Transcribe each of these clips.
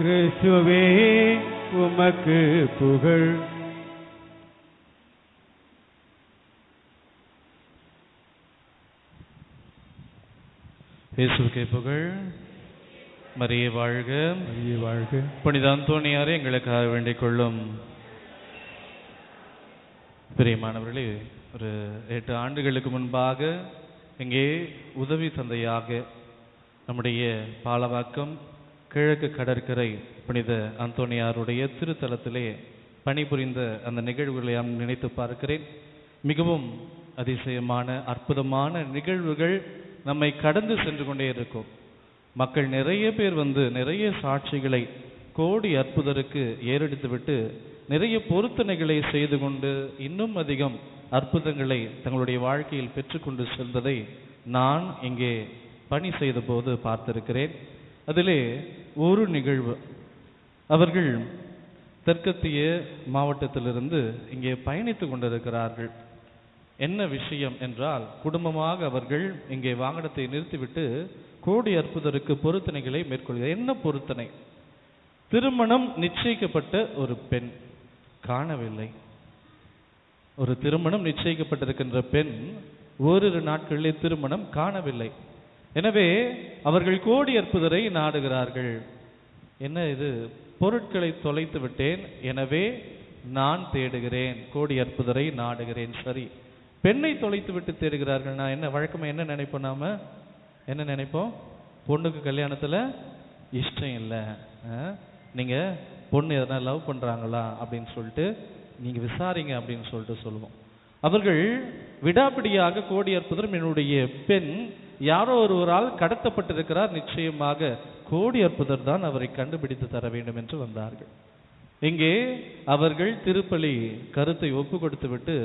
கிறிஸ்துவே உமக்கு புகழ். இயேசுவுக்கே புகழ். மரியே வாழ்க. மரியே வாழ்க. புனித அந்தோணியாரே எங்களுக்காக வேண்டிக் கொள்ளும். பிரியமானவர்களே ஒரு எட்டு ஆண்டுகளுக்கு முன்பாக இங்கே உதவி தந்தையாக நம்முடைய பாலவாக்கம் கிழக்கு கடற்கரை புனித அந்தோனியாருடைய திருத்தலத்திலே பணிபுரிந்த அந்த நிகழ்வுகளை நான் நினைத்து பார்க்கிறேன். மிகவும் அதிசயமான அற்புதமான நிகழ்வுகள் நம்மை கடந்து சென்று கொண்டே இருக்கும். மக்கள் நிறைய பேர் வந்து நிறைய சாட்சிகளை கோடி அற்புதருக்கு ஏறெடுத்துவிட்டு நிறைய பொருத்தனைகளை செய்து கொண்டு இன்னும் அதிகம் அற்புதங்களை தங்களுடைய வாழ்க்கையில் பெற்றுக்கொண்டு செல்வதை நான் இங்கே பணி செய்த போது பார்த்திருக்கிறேன். அதிலே ஒரு நிகழ்வு. அவர்கள் தெற்கத்திய மாவட்டத்திலிருந்து இங்கே பயணித்து கொண்டிருக்கிறார்கள். என்ன விஷயம் என்றால் குடும்பமாக அவர்கள் இங்கே வாகனத்தை நிறுத்திவிட்டு கோடி அற்புதருக்கு பொருத்தனைகளை மேற்கொள்கிறார். என்ன பொருத்தனை? திருமணம் நிச்சயிக்கப்பட்ட ஒரு பெண் காணவில்லை. ஒரு திருமணம் நிச்சயிக்கப்பட்டிருக்கின்ற பெண் ஓரிரு நாட்களிலே திருமணம் காணவில்லை. எனவே அவர்கள் கோடி அற்புதரை நாடுகிறார்கள். என்ன இது? பொருட்களை தொலைத்து விட்டேன். எனவே நான் தேடுகிறேன். கோடி அற்புதரை நாடுகிறேன். சரி. பெண்ணை தொலைத்து விட்டு தேடுகிறார்கள். நான் என்ன வழக்கமாக என்ன நினைப்போம் நாம? என்ன நினைப்போம்? பொண்ணுக்கு கல்யாணத்தில் இஷ்டம் இல்லை. நீங்கள் பொண்ணு எதனா லவ் பண்ணுறாங்களா அப்படின்னு சொல்லிட்டு நீங்கள் விசாரிங்க அப்படின்னு சொல்லிட்டு சொல்லுவோம். அவர்கள் விடாப்பிடியாக கோடி அற்புதம் என்னுடைய பெண் யாரோ ஒருவரால் கடத்தப்பட்டிருக்கிறார் நிச்சயமாக. கோடி அற்புதர் தான் அவரை கண்டுபிடித்து தர வேண்டும் என்று வந்தார்கள். இங்கே அவர்கள் திருப்பலி கருத்தை ஒப்பு கொடுத்துவிட்டு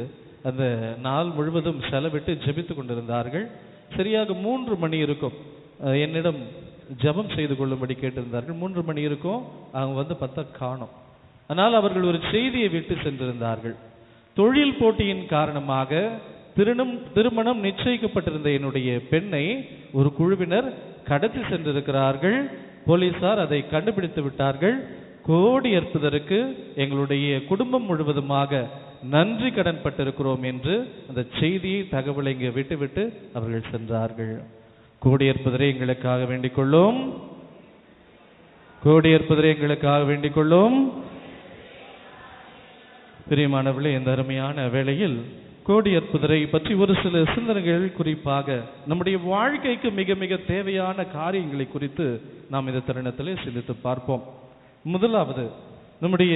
அந்த நாள் முழுவதும் செலவிட்டு ஜெபித்து கொண்டிருந்தார்கள். சரியாக மூன்று மணி இருக்கும். என்னிடம் ஜெபம் செய்து கொள்ளும்படி கேட்டிருந்தார்கள். மூன்று மணி இருக்கும். அவங்க வந்து பார்த்தா காணோம். ஆனால் அவர்கள் ஒரு செய்தியை விட்டு சென்றிருந்தார்கள். தொழில் போட்டியின் காரணமாக திருணம் திருமணம் நிச்சயிக்கப்பட்டிருந்த என்னுடைய பெண்ணை ஒரு குழுவினர் கடத்தி சென்றிருக்கிறார்கள். போலீசார் அதை கண்டுபிடித்து விட்டார்கள். கோடி ஏற்பதற்கு எங்களுடைய குடும்பம் முழுவதுமாக நன்றி கடன் பட்டிருக்கிறோம் என்று அந்த செய்தியை தகவலை இங்கே விட்டுவிட்டு அவர்கள் சென்றார்கள். கோடி எங்களுக்காக வேண்டிக் கொள்ளும். கோடி எங்களுக்காக வேண்டிக் கொள்ளும். பிரியமானவர்களே இந்த அருமையான வேளையில் கோடி அற்புதரை பற்றி ஒரு சில சிந்தனைகள் குறிப்பாக நம்முடைய வாழ்க்கைக்கு மிக மிக தேவையான காரியங்களை குறித்து நாம் இந்த தருணத்திலே சிந்தித்து பார்ப்போம். முதலாவது நம்முடைய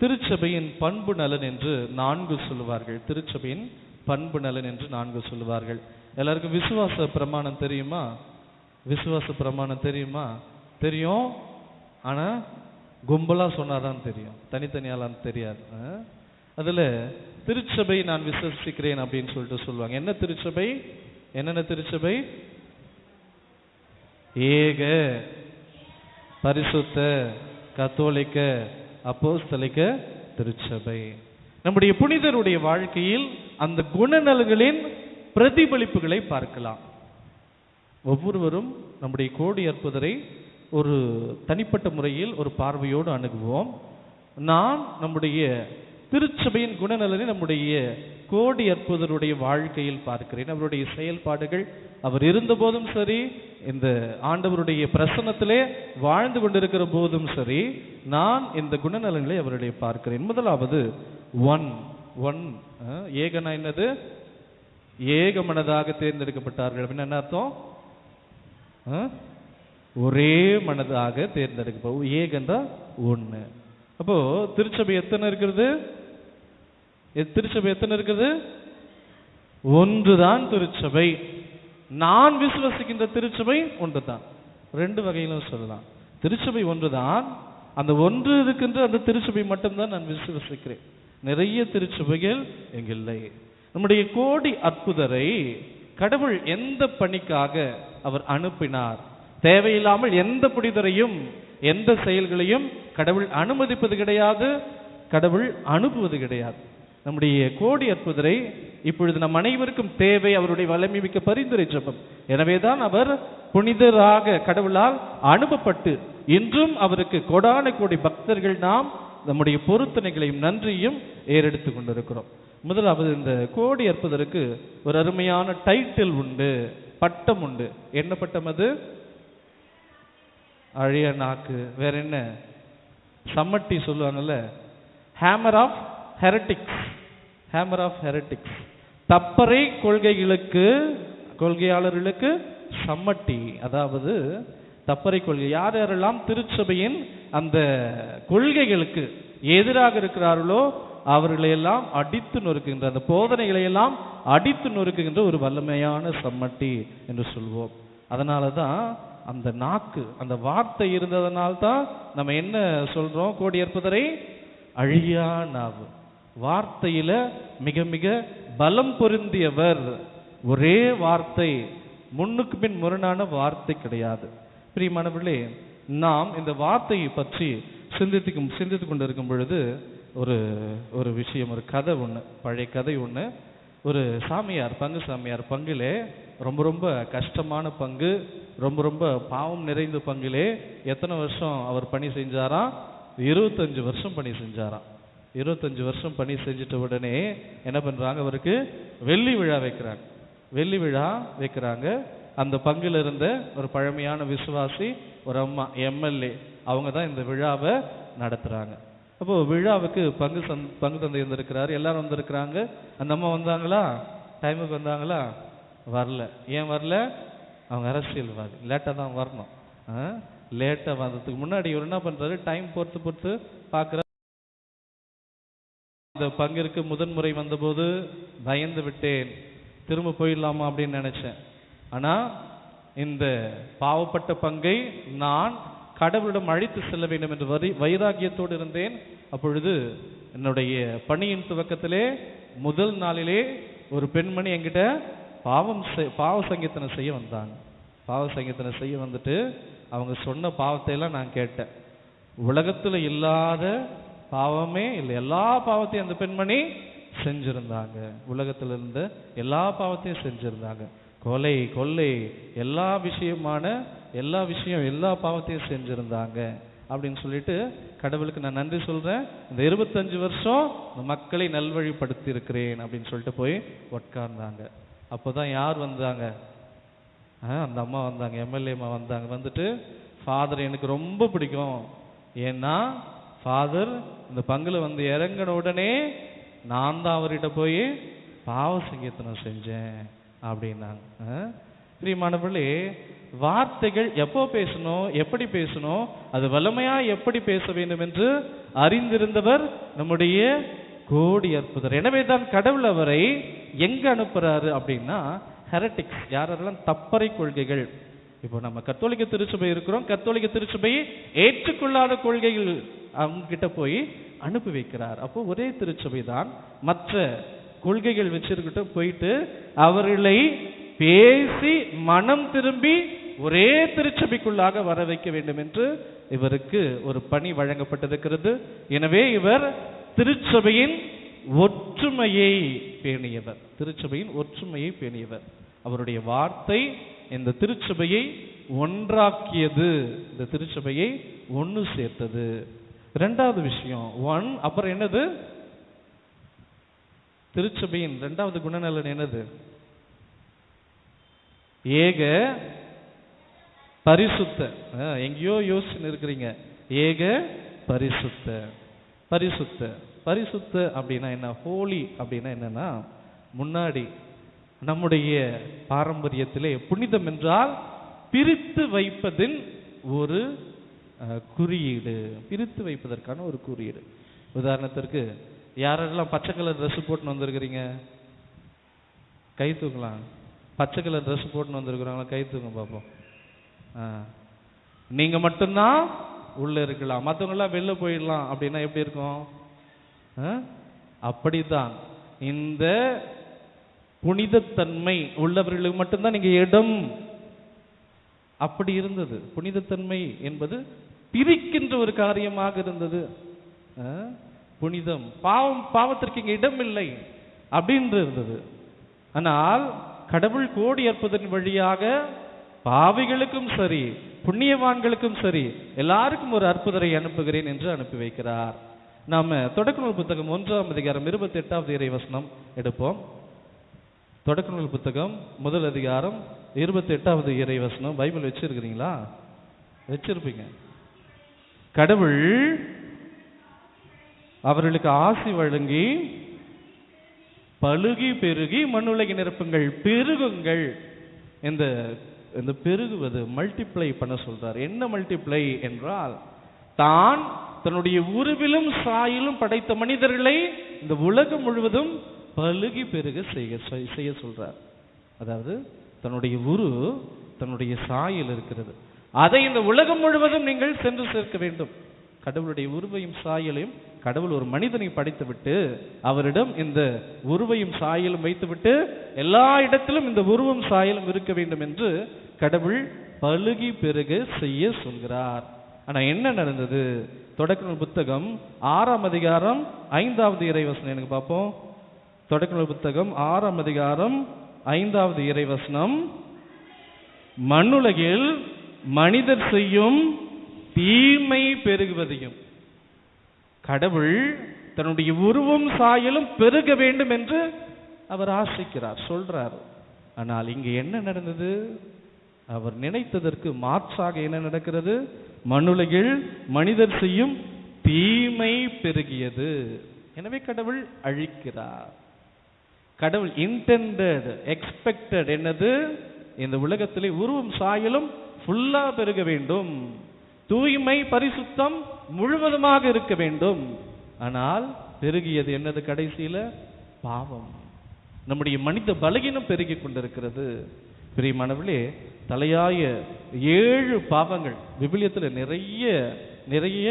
திருச்சபையின் பண்பு நலன் என்று நான்கு சொல்லுவார்கள். திருச்சபையின் பண்பு நலன் என்று நான்கு சொல்லுவார்கள். எல்லாருக்கும் விசுவாச பிரமாணம் தெரியுமா? விசுவாச பிரமாணம் தெரியுமா? தெரியும். ஆனால் கும்பலாக சொன்னாதான் தெரியும். தனித்தனியாலாம் தெரியாது. ஆ? திருச்சபை நான் விசுவசிக்கிறேன் அப்படின்னு சொல்லிட்டு சொல்லுவாங்க. என்ன திருச்சபை? என்னென்ன திருச்சபை? ஏக பரிசுத்த கத்தோலிக்க அப்போஸ்தலிக்க திருச்சபை. நம்முடைய புனிதருடைய வாழ்க்கையில் அந்த குணநலங்களின் பிரதிபலிப்புகளை பார்க்கலாம். ஒவ்வொருவரும் நம்முடைய கோடி அற்புதரை ஒரு தனிப்பட்ட முறையில் ஒரு பார்வையோடு அணுகுவோம். நான் நம்முடைய திருச்சபையின் குணநலனை நம்முடைய கோடி அற்புதருடைய வாழ்க்கையில் பார்க்கிறேன். அவருடைய செயல்பாடுகள் அவர் இருந்த போதும் சரி இந்த ஆண்டவருடைய பிரசன்னத்திலே வாழ்ந்து கொண்டிருக்கிற போதும் சரி நான் இந்த குணநலன்களை அவருடைய பார்க்கிறேன். முதலாவது ஒன் ஒன் ஏகனா என்னது? ஏக மனதாக தேர்ந்தெடுக்கப்பட்டார்கள். அப்படின்னு என்ன அர்த்தம்? ஆ? ஒரே மனதாக தேர்ந்தெடுக்க ஏகந்தா ஒன்று அப்போ திருச்சபை எத்தனை இருக்கிறது? திருச்சபை எத்தனை இருக்குது? ஒன்றுதான் திருச்சபை. நான் விசுவசிக்கின்ற திருச்சபை ஒன்று தான் ரெண்டு வகையிலும் சொல்லலாம். திருச்சபை ஒன்றுதான். அந்த ஒன்று இருக்கின்ற அந்த திருச்சபை மட்டும்தான் நான் விசுவசிக்கிறேன். நிறைய திருச்சபைகள் எங்கில்லை. நம்முடைய கோடி அற்புதரை கடவுள் எந்த பணிக்காக அவர் அனுப்பினார்? தேவையில்லாமல் எந்த புனிதரையும் எந்த செயல்களையும் கடவுள் அனுமதிப்பது கிடையாது. கடவுள் அனுப்புவது கிடையாது. நம்முடைய கோடி அற்புதரை இப்பொழுது நம் அனைவருக்கும் தேவை அவருடைய வல்லமை மிக்க பரிந்துரை ஜபம். எனவேதான் அவர் புனிதராக கடவுளால் அனுப்பப்பட்டு இன்றும் அவருக்கு கொடான கோடி பக்தர்கள் நாம் நம்முடைய பொருத்தனைகளையும் நன்றியும் ஏறெடுத்து கொண்டிருக்கிறோம். முதலாவது இந்த கோடி அற்புதருக்கு ஒரு அருமையான டைட்டில் உண்டு பட்டம் உண்டு. என்ன பட்டம் அது? அழிய நாக்கு. வேற என்ன? சம்மட்டி சொல்லுவாங்கல்ல? Hammer of heretics hammer of heretics தப்பறை கொள்கைகளுக்கு கொள்கையாளர்களுக்கு சம்மட்டி. அதாவது தப்பறை கொள்கை. யார் யாரெல்லாம் திருச்சபையின் அந்த கொள்கைகளுக்கு எதிராக இருக்கிறார்களோ அவர்களை எல்லாம் அடித்து நொறுக்குகின்ற அந்த போதனைகளை எல்லாம் அடித்து நொறுக்குகின்ற ஒரு வல்லமையான சம்மட்டி என்று சொல்வோம். அதனால தான் அந்த நாக்கு அந்த வார்த்தை இருந்ததனால தான் நம்ம என்ன சொல்றோம்? கோடி ஏற்பதரை அழியா நாவு. வார்த்தையில மிக மிக பலம் பொருந்தியவர். ஒரே வார்த்தை முன்னுக்கு பின் முரணான வார்த்தை கிடையாது. பிரியமானவர்களே நாம் இந்த வார்த்தையை பற்றி சிந்தித்துக்கும் சிந்தித்து கொண்டிருக்கும் பொழுது ஒரு ஒரு விஷயம் ஒரு கதை ஒன்று பழைய கதை ஒன்று ஒரு சாமியார் பங்கு சாமியார் பங்கிலே ரொம்ப ரொம்ப கஷ்டமான பங்கு ரொம்ப ரொம்ப பாவம் நிறைந்த பங்கிலே எத்தனை வருஷம் அவர் பணி செஞ்சாராம்? இருபத்தஞ்சு வருஷம் பணி செஞ்சாராம். இருபத்தஞ்சு வருஷம் பணி செஞ்சுட்ட உடனே என்ன பண்றாங்க? அவருக்கு வெள்ளி விழா வைக்கிறாங்க. வெள்ளி விழா வைக்கிறாங்க. அந்த பங்குல இருந்த ஒரு பழமையான விசுவாசி ஒரு அம்மா எம்எல்ஏ அவங்க தான் இந்த விழாவை நடத்துறாங்க. அப்போ விழாவுக்கு பங்கு சந் பங்கு தந்தை வந்திருக்கிறாரு. எல்லாரும் வந்திருக்கிறாங்க. அந்த அம்மா வந்தாங்களா? டைமுக்கு வந்தாங்களா? வரல. ஏன் வரல? அவங்க அரசியல்வாதி. லேட்டாக தான் வரணும். லேட்டாக வந்ததுக்கு முன்னாடி இவர் என்ன பண்றாரு? டைம் பொறுத்து பொறுத்து பார்க்குற இந்த பங்கிற்கு முதன்முறை வந்தபோது பயந்து விட்டேன். திரும்ப போயிடலாமா அப்படின்னு நினச்சேன். ஆனால் இந்த பாவப்பட்ட பங்கை நான் கடவுளிடம் அழைத்து செல்ல வேண்டும் என்று வரி வைராகியத்தோடு இருந்தேன். அப்பொழுது என்னுடைய பணியின் துவக்கத்திலே முதல் நாளிலே ஒரு பெண்மணி என்கிட்ட பாவம் செய்- பாவ சங்கீதனை செய்ய வந்தாங்க பாவ சங்கீதனை செய்ய வந்துட்டு அவங்க சொன்ன பாவத்தை எல்லாம் நான் கேட்டேன். உலகத்தில் இல்லாத பாவமே இல்லை. எல்லா பாவத்தையும் அந்த பெண்மணி செஞ்சிருந்தாங்க. உலகத்துல இருந்த எல்லா பாவத்தையும் செஞ்சிருந்தாங்க. கொலை கொள்ளை எல்லா விஷயமான எல்லா விஷயம் எல்லா பாவத்தையும் செஞ்சிருந்தாங்க. அப்படின்னு சொல்லிட்டு கடவுளுக்கு நான் நன்றி சொல்றேன். இந்த இருபத்தஞ்சு வருஷம் இந்த மக்களை நல்வழிப்படுத்தி இருக்கிறேன் அப்படின்னு சொல்லிட்டு போய் உட்கார்ந்தாங்க. அப்போதான் யார் வந்தாங்க? ஆ, அந்த அம்மா வந்தாங்க. எம்எல்ஏ அம்மா வந்தாங்க. வந்துட்டு ஃபாதர் எனக்கு ரொம்ப பிடிக்கும். ஏன்னா ஃபாதர் இந்த பங்கில் வந்து இறங்கின உடனே நான் தான் அவர்கிட்ட போய் பாவ சங்கீர்த்தனம் செஞ்சேன் அப்படின்னாங்க ஆ? பிள்ளை வார்த்தைகள் எப்போ பேசணும் எப்படி பேசணும் அது வலிமையாக எப்படி பேச வேண்டும் என்று அறிந்திருந்தவர் நம்முடைய கோடி அற்புதர் எனவே தான் கடவுள் அவரை எங்க அனுப்புறாரு அப்படின்னா ஹெரட்டிக்ஸ் யாரெல்லாம் தப்பறை கொள்கைகள் இப்போ நம்ம கத்தோலிக்க திருச்சபை இருக்கிறோம் கத்தோலிக்க திருச்சபையை ஏற்றுக்கொள்ளாத கொள்கைகள் அவங்க கிட்ட போய் அனுப்பி வைக்கிறார். அப்போ ஒரே திருச்சபை தான் மற்ற கொள்கைகள் வச்சிருக்கிட்ட போயிட்டு அவர்களை பேசி மனம் திரும்பி ஒரே திருச்சபைக்குள்ளாக வர வைக்க வேண்டும் என்று இவருக்கு ஒரு பணி வழங்கப்பட்டிருக்கிறது. எனவே இவர் திருச்சபையின் ஒற்றுமையை பேணியவர். திருச்சபையின் ஒற்றுமையை பேணியவர். அவருடைய வார்த்தை இந்த திருச்சபையை ஒன்றாக்கியது. இந்த திருச்சபையை ஒன்று சேர்த்தது. ரெண்டாவது விஷயம். ஒன் அப்புறம் என்னது? திருச்சபையின் ரெண்டாவது குணநலன் என்னது? ஏக பரிசுத்த. எங்கேயோ யோசிச்சுன்னு இருக்கிறீங்க. ஏக பரிசுத்த. பரிசுத்த. பரிசுத்த அப்படின்னா என்ன? ஹோலி அப்படின்னா என்னன்னா முன்னாடி நம்முடைய பாரம்பரியத்திலே புனிதம் என்றால் பிரித்து வைப்பதின் ஒரு குறியீடு பிரித்து வைப்பதற்கான ஒரு குறியீடு. உதாரணத்திற்கு யாரெல்லாம் பச்சை கலர் ட்ரெஸ் போட்டுன்னு வந்திருக்கிறீங்க? கை தூக்கலாம் பச்சை கலர் ட்ரெஸ் போட்டுன்னு வந்திருக்கிறாங்களா கை தூங்க பார்ப்போம். ஆ. நீங்க மட்டும்தான் உள்ள இருக்கலாம். மற்றவங்களாம் வெளில போயிடலாம். அப்படின்னா எப்படி இருக்கும்? ஆ? அப்படிதான் இந்த புனிதத்தன்மை உள்ளவர்களுக்கு மட்டும்தான் நீங்க இடம் அப்படி இருந்தது. புனிதத்தன்மை என்பது பிரிக்கின்ற ஒரு காரியமாக இருந்தது. புனிதம். பாவம் பாவத்திற்கு இங்கே இடம் இல்லை அப்படின்னு இருந்தது. ஆனால் கடவுள் கோடி ஏற்பதன் வழியாக பாவிகளுக்கும் சரி புண்ணியவான்களுக்கும் சரி எல்லாருக்கும் ஒரு அற்புதரை அனுப்புகிறேன் என்று அனுப்பி வைக்கிறார். நாம தொடக்க நூல் புத்தகம் ஒன்றாம் அதிகாரம் இருபத்தி எட்டாவது இறை வசனம் எடுப்போம். தொடக்க நூல் புத்தகம் முதல் அதிகாரம் இருபத்தி எட்டாவது இறை வசனம் பைபிள் வச்சிருக்கிறீங்களா? வச்சிருப்பீங்க. கடவுள் அவர்களுக்கு ஆசி வழங்கி பழுகி பெருகி மண்ணுலகி நிரப்புங்கள் பெருகுங்கள் இந்த இந்த பெருகுவது மல்டிப்ளை பண்ண சொல்றார். என்ன மல்டிப்ளை என்றால் தான் தன்னுடைய உருவிலும் சாயிலும் படைத்த மனிதர்களை இந்த உலகம் முழுவதும் பழுகி பெருக செய்ய செய்ய சொல்றார். அதாவது தன்னுடைய உரு தன்னுடைய சாயில் இருக்கிறது. அதை இந்த உலகம் முழுவதும் நீங்கள் சென்று சேர்க்க வேண்டும். கடவுளுடைய உருவையும் சாயலையும் கடவுள் ஒரு மனிதனை படைத்துவிட்டு அவரிடம் இந்த உருவையும் சாயலும் வைத்துவிட்டு எல்லா இடத்திலும் இந்த உருவம் சாயலும் இருக்க வேண்டும் என்று கடவுள் பழுகி பெருக செய்ய சொல்கிறார். ஆனா என்ன நடந்தது? தொடக்க புத்தகம் ஆறாம் அதிகாரம் ஐந்தாவது இறைவசனம் எனக்கு பார்ப்போம். தொடக்க புத்தகம் ஆறாம் அதிகாரம் ஐந்தாவது இறைவசனம். மண்ணுலகில் மனிதர் செய்யும் தீமை பெருகுவதையும் கடவுள் தன்னுடைய உருவம் சாயலும் பெருக வேண்டும் என்று அவர் ஆசைக்கிறார் சொல்றார். ஆனால் இங்கு என்ன நடந்தது? அவர் நினைத்ததற்கு மாற்றாக என்ன நடக்கிறது? மண்ணுலகில் மனிதர் செய்யும் தீமை பெருகியது. எனவே கடவுள் அழிக்கிறார். கடவுள் இன்டெண்டட் எக்ஸ்பெக்டட் என்னது? இந்த உலகத்திலே உருவம் சாயலும் ஃபுல்லா பெருக வேண்டும். தூய்மை பரிசுத்தம் முழுவதுமாக இருக்க வேண்டும். ஆனால் பெருகியது என்னது கடைசியில? பாவம். நம்முடைய மனித பலகீனம் பெருகி கொண்டிருக்கிறது. பிரியமானவர்களே தலையாய ஏழு பாவங்கள் விபிலியத்தில் நிறைய நிறைய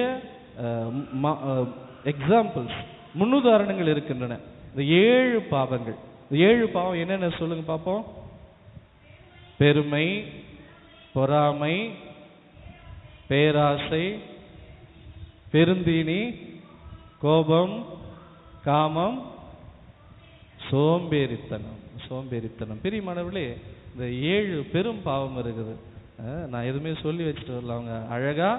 எக்ஸாம்பிள்ஸ் முன்னுதாரணங்கள் இருக்கின்றன. இந்த ஏழு பாவங்கள். இந்த ஏழு பாவம் என்னென்ன சொல்லுங்க பார்ப்போம் பெருமை பொறாமை பேராசை பெருந்தீனி கோபம் காமம் சோம்பேறித்தனம். சோம்பேறித்தனம். பிரியமானவர்களே இந்த ஏழு பெரும் பாவம் இருக்குது. நான் எதுவுமே சொல்லி வச்சுட்டு வரல அவங்க. அழகா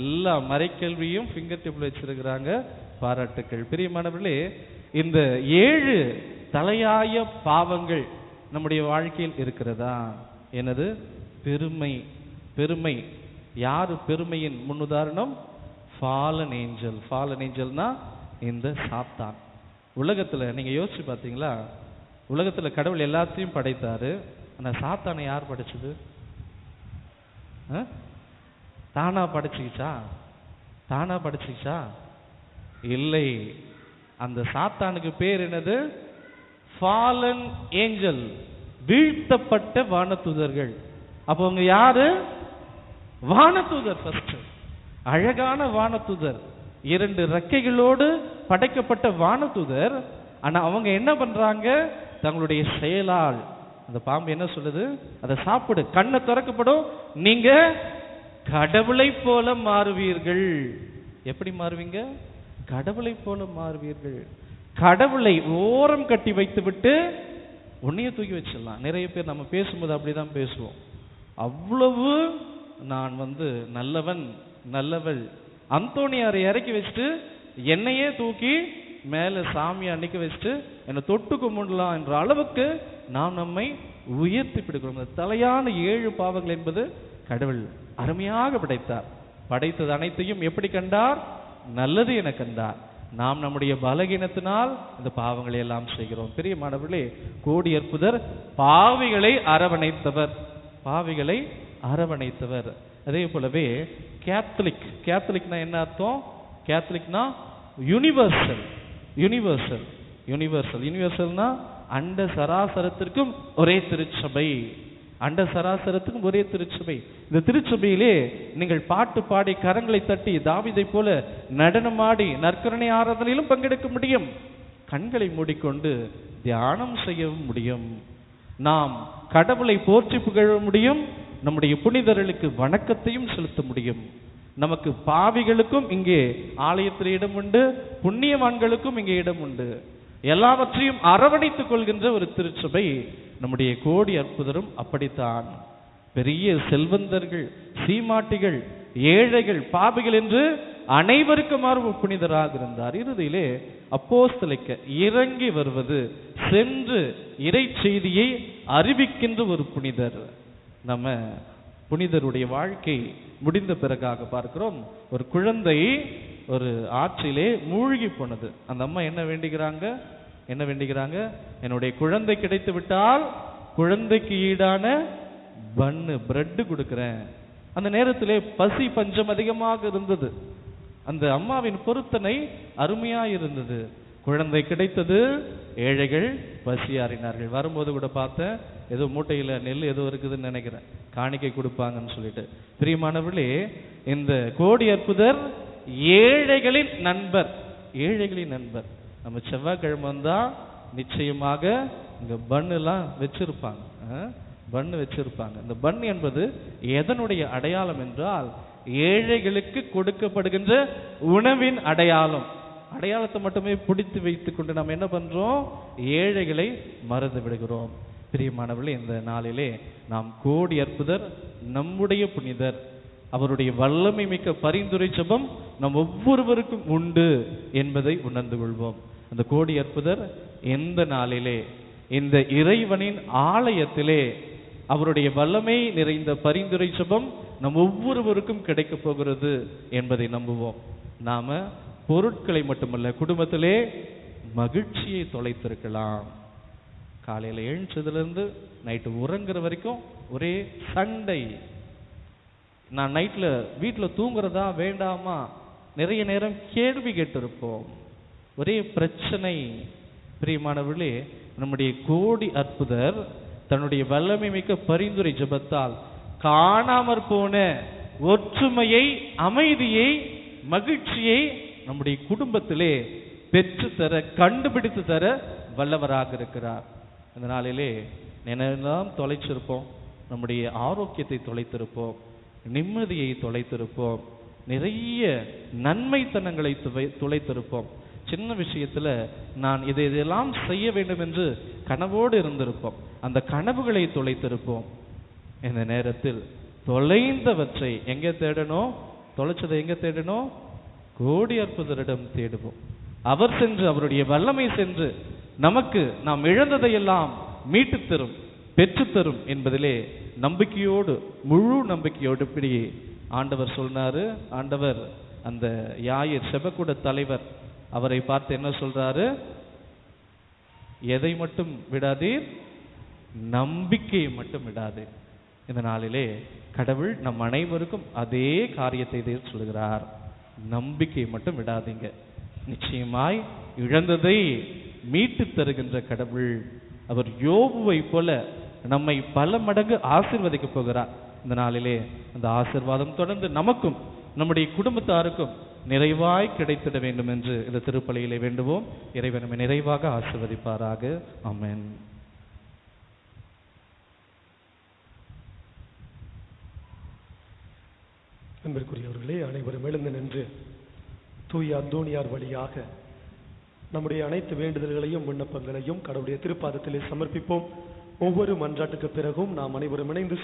எல்லா மறைக்கல்வியும் ஃபிங்கர் டிப்பில் வச்சிருக்கிறாங்க. பாராட்டுக்கள். பிரியமானவர்களே இந்த ஏழு தலையாய பாவங்கள் நம்முடைய வாழ்க்கையில் இருக்கிறதா? எனது பெருமை. பெருமை. யார் பெருமையின் முன்னுதாரணம்? ஃபாலன் ஏஞ்சல் ஃபாலன் ஏஞ்சல்னா இந்த சாத்தான். உலகத்தில் நீங்கள் யோசிச்சு பார்த்தீங்களா உலகத்தில் கடவுள் எல்லாத்தையும் படைத்தாரு. ஆனால் சாத்தானை யார் படைச்சது? ஆ? தானா படைச்சிக்கிச்சா? தானா படைச்சிக்கிச்சா? இல்லை. அந்த சாத்தானுக்கு பேர் என்னது? ஃபாலன் ஏஞ்சல் வீழ்த்தப்பட்ட வானத்துதர்கள். அப்போ அவங்க யாரு? வானத்துதர் ஃபர்ஸ்ட் அழகான வானத்துதர். இரண்டு ரெக்கைகளோடு படைக்கப்பட்ட வானதூதர் ஆனா அவங்க என்ன பண்றாங்க? தங்களுடைய செயலால். அந்த பாம்பு என்ன சொல்லுது? அதை சாப்பிடு. கண்ணை திறக்கப்படும். நீங்க கடவுளை போல மாறுவீர்கள். எப்படி மாறுவீங்க? கடவுளை போல மாறுவீர்கள். கடவுளை ஓரம் கட்டி வைத்துவிட்டு உன்னைய தூக்கி வச்சிடலாம். நிறைய பேர் நம்ம பேசும்போது அப்படிதான் பேசுவோம். அவ்வளவு நான் வந்து நல்லவன் நல்லவள். அந்தோணியாரை இறக்கி வச்சுட்டு என்னையே தூக்கி மேலே சாமியை அன்னைக்கு வச்சுட்டு என்னை தொட்டு கும்பிடலாம் என்ற அளவுக்கு நாம் நம்மை உயர்த்தி பிடிக்கிறோம். இந்த தலையான ஏழு பாவங்கள் என்பது கடவுள் அருமையாக படைத்தார். படைத்தது அனைத்தையும் எப்படி கண்டார்? நல்லது எனக்குந்தான் நாம் நம்முடைய பலகீனத்தினால் இந்த பாவங்களை எல்லாம் செய்கிறோம். பெரிய மாணவர்களே கோடி அற்புதர் பாவிகளை அரவணைத்தவர். பாவிகளை அரவணைத்தவர். அதே போலவே கேத்தலிக் கேத்தலிக்னா என்ன அர்த்தம்? கேத்தலிக்னா யுனிவர்சல் யுனிவர்சல் யுனிவர்சல் யூனிவர்சல்னா அண்ட சராசரத்திற்கும் ஒரே திருச்சபை. அண்ட சராசரத்துக்கும் ஒரே திருச்சபை. இந்த திருச்சபையிலே நீங்கள் பாட்டு பாடி கரங்களை தட்டி தாவிதை போல நடனமாடி நற்கரணை ஆராதனையிலும் பங்கெடுக்க முடியும். கண்களை மூடிக்கொண்டு தியானம் செய்யவும் முடியும். நாம் கடவுளை போற்றி புகழ முடியும். நம்முடைய புனிதர்களுக்கு வணக்கத்தையும் செலுத்த முடியும். நமக்கு பாவிகளுக்கும் இங்கே ஆலயத்தில் இடம் உண்டு புண்ணியவான்களுக்கும் இங்கே இடம் உண்டு. எல்லாவற்றையும் அரவணைத்துக் கொள்கின்ற ஒரு திருச்சபை நம்முடைய கோடி அற்புதரும் அப்படித்தான். பெரிய செல்வந்தர்கள் சீமாட்டிகள் ஏழைகள் பாபிகள் என்று அனைவருக்குமாறு ஒரு புனிதராக இருந்தார். இறுதியிலே அப்போஸ்தலைக்க இறங்கி வருவது சென்று இறை செய்தியை அறிவிக்கின்ற ஒரு புனிதர். நம்ம புனிதருடைய வாழ்க்கை முடிந்த பிறகாக பார்க்கிறோம். ஒரு குழந்தை ஒரு ஆற்றிலே மூழ்கி போனது. அந்த அம்மா என்ன வேண்டுகிறாங்க? என்ன வேண்டுகிறாங்க? என்னுடைய குழந்தை கிடைத்து விட்டால் குழந்தைக்கு ஈடான பன்னு பிரெட்டு கொடுக்குறேன். அந்த நேரத்திலே பசி பஞ்சம் அதிகமாக இருந்தது. அந்த அம்மாவின் பொருத்தனை அருமையாக இருந்தது. குழந்தை கிடைத்தது ஏழைகள் பசியாறினார்கள். வரும்போது கூட பார்த்தேன் ஏதோ மூட்டையில் நெல் ஏதோ இருக்குதுன்னு நினைக்கிறேன். காணிக்கை கொடுப்பாங்கன்னு சொல்லிட்டு. பிரியமானவர்களே இந்த கோடி அற்புதர் ஏழைகளின் நண்பர் ஏழைகளின் நண்பர். நம்ம செவ்வாய்க்கிழமை வந்தால் நிச்சயமாக இங்கே பண்ணுலாம் வச்சுருப்பாங்க. பண்ணு வச்சுருப்பாங்க. வச்சிருப்பாங்க இந்த பன் என்பது எதனுடைய அடையாளம் என்றால் ஏழைகளுக்கு கொடுக்கப்படுகின்ற உணவின் அடையாளம். அடையாளத்தை மட்டுமே பிடித்து வைத்து கொண்டு நாம் என்ன பண்றோம்? ஏழைகளை மறந்து விடுகிறோம். பிரியமானவர்களே இந்த நாளிலே நாம் கோடி அற்புதர் நம்முடைய புனிதர் அவருடைய வல்லமை மிக்க பரிந்துரை சபம் நம் ஒவ்வொருவருக்கும் உண்டு என்பதை உணர்ந்து கொள்வோம். அந்த கோடி அற்புதர் எந்த நாளிலே இந்த இறைவனின் ஆலயத்திலே அவருடைய வல்லமை நிறைந்த பரிந்துரை சுபம் நம் ஒவ்வொருவருக்கும் கிடைக்கப் போகிறது என்பதை நம்புவோம். நாம பொருட்களை மட்டுமல்ல குடும்பத்திலே மகிழ்ச்சியை தொலைத்திருக்கலாம். காலையில் எழுந்ததுலேருந்து நைட்டு உறங்குற வரைக்கும் ஒரே சண்டை. நான் நைட்டில் வீட்டில் தூங்குறதா வேண்டாமா? நிறைய நேரம் கேள்வி கேட்டிருப்போம். ஒரே பிரச்சனை பிரியமானவர்களே நம்முடைய கோடி அற்புதர் தன்னுடைய வல்லமை மிக்க பரிந்துரை ஜெபத்தால் காணாமற் போன ஒற்றுமையை அமைதியை மகிழ்ச்சியை நம்முடைய குடும்பத்திலே பெற்று தர கண்டுபிடித்து தர வல்லவராக இருக்கிறார். இந்த நாளிலே நினைவெல்லாம் தொலைச்சிருப்போம் நம்முடைய ஆரோக்கியத்தை தொலைத்திருப்போம் நிம்மதியை தொலைத்திருப்போம் நிறைய நன்மைத்தனங்களை துவை துளைத்திருப்போம் சின்ன விஷயத்துல நான் இதை இதெல்லாம் செய்ய வேண்டும் என்று கனவோடு இருந்திருப்போம். அந்த கனவுகளை தொலைத்திருப்போம். இந்த நேரத்தில் தொலைந்தவற்றை எங்க தேடணும்? தொலைச்சதை எங்க தேடணும்? கோடி அற்புதரிடம் தேடுவோம். அவர் சென்று அவருடைய வல்லமை சென்று நமக்கு நாம் இழந்ததையெல்லாம் மீட்டு தரும் பெற்று தரும் என்பதிலே நம்பிக்கையோடு முழு நம்பிக்கையோடு இப்படி ஆண்டவர் சொன்னாரு ஆண்டவர் அந்த யாயிர் செபக்கூட தலைவர் அவரை பார்த்து என்ன சொல்றாரு? எதை மட்டும் விடாதீர் நம்பிக்கையை மட்டும் விடாது இந்த நாளிலே கடவுள் நம் அனைவருக்கும் அதே காரியத்தை இதே சொல்கிறார் நம்பிக்கையை மட்டும் விடாதீங்க. நிச்சயமாய் இழந்ததை மீட்டு தருகின்ற கடவுள். அவர் யோபுவை போல நம்மை பல மடங்கு ஆசிர்வதிக்க போகிறார். இந்த நாளிலே அந்த ஆசிர்வாதம் தொடர்ந்து நமக்கும் நம்முடைய குடும்பத்தாருக்கும் நிறைவாய் கிடைத்திட வேண்டும் என்று இந்த திருப்பலியிலே வேண்டுவோம். இறைவன் நம்மை நிறைவாக ஆசிர்வதிப்பாராக. ஆமென். அன்பிற்குரியவர்களே அனைவரும் எழுந்து நின்று தூய அந்தோணியார் வழியாக நம்முடைய அனைத்து வேண்டுதல்களையும் விண்ணப்பங்களையும் கடவுளுடைய திருப்பாதத்திலே சமர்ப்பிப்போம். ஒவ்வொரு மன்றாட்டுக்கு பிறகும் நாம் அனைவரும் இணைந்து